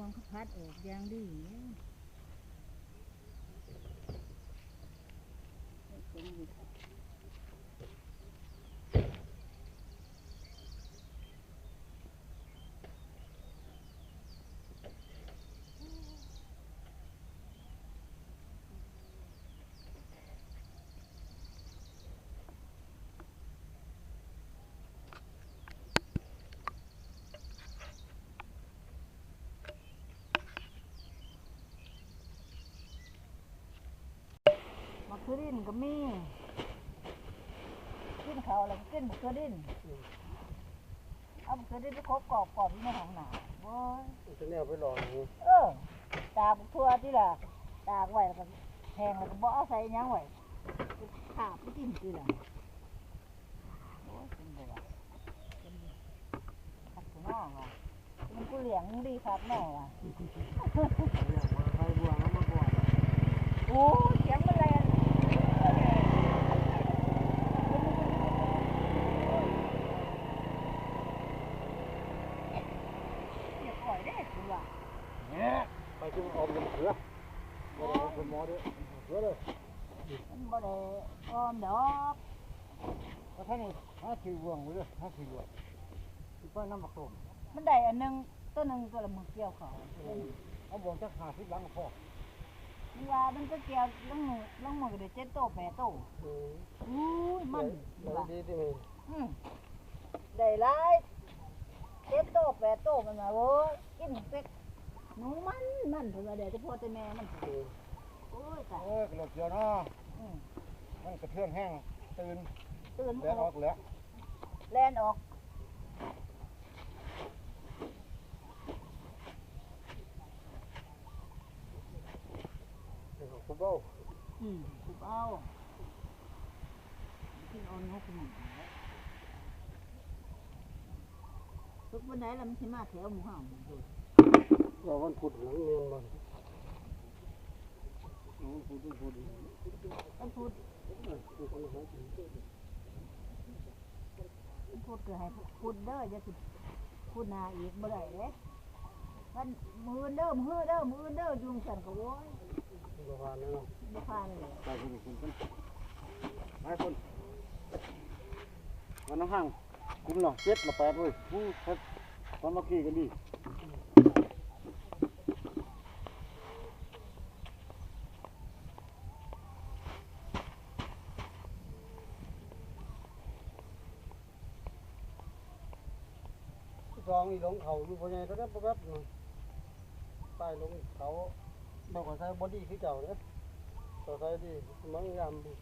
วงเขาพัดออกอย่างดีเนี่ย มะเขือดินก็มีกินเขาวแล้วก็กินมะเขือดินเอามะเขือดินไปคบกรอบกรอบที่ในห้องหนาโว้ยจะเนี่ยไปหลอกนี่เออ ตากทั่วที่ละตากไว้แล้วก็แหงแล้วก็บ่เอาใส่หยังไว้ขาบไปกินที่ละโอ้ยเป็นบ่วะเป็นขัดหัวน้องว่ะมันกูเลี้ยงดีครับน้องว่ะ อยากมาใครบวแล้วมาบวงโอ้ยเสียงมันแรดี๋ยวปล่อยได้สิว่ะ เนี่ยไปจุ่มออมน้ำเขือบ่ได้คุณหมอเด้อเขือเลย มันบ่ได้ออ มดอกก็ท่านนี่ห้าสี่บวงเลยห้าสี่บวงไปน้ำบักต้มมันได้อันหนึงตัวหนึงก็ละมึงเกี่ยวเขาเอาบวงจักห้าสิบหลังก็พอมันว่ามันก็เกี่ยวลังมือลังมือก็ได้เจ็ดโตแปดโตอืมอู้ยมันได้ว่ะดีที่นี่อืมได้หลายเจ็ดโตแปดโตมันว่าโว้ยกินเป็กหนูมันมันเพิ่นว่าเดี๋ยวจะพ่อแต่แม่มันอืมโอ้ยตายเออกระโดดเจียวเนาะอืม มันกระเทือนแห้งตื่นตื่นแดดออกแล้วแล่นออกคุณเบ้าอืมถูกเอากินเออนกมันทุกวันไหนแล้วมันสิมาแถวหมู่ห้างมันดูเราวันพุธหลังเมียนมันโอ้พุธพุธมันพูดมัน พูดเก็ให้พูดเด้ออย่าสิพูดนาอีกบ่อได้เด้มันมือเด้อมือเด้อมือเด้อยุงสันก็โว้ยประมานั้นเนาะบ่ผ่านเลยไปคุณคุณคุณไปคุณวันน้ำห้างคุณเนาะเจ็ดละแปดเว้ยผู้พัดตอนเมื่อกี้กันดีส องอีหลงเขาอยู่พอไงตอนนั้นแป๊บนึงใต้ลงเขาบอกว่าใช้บอดี้คือเก่าเด้อต่อใช้ดีมันงามดี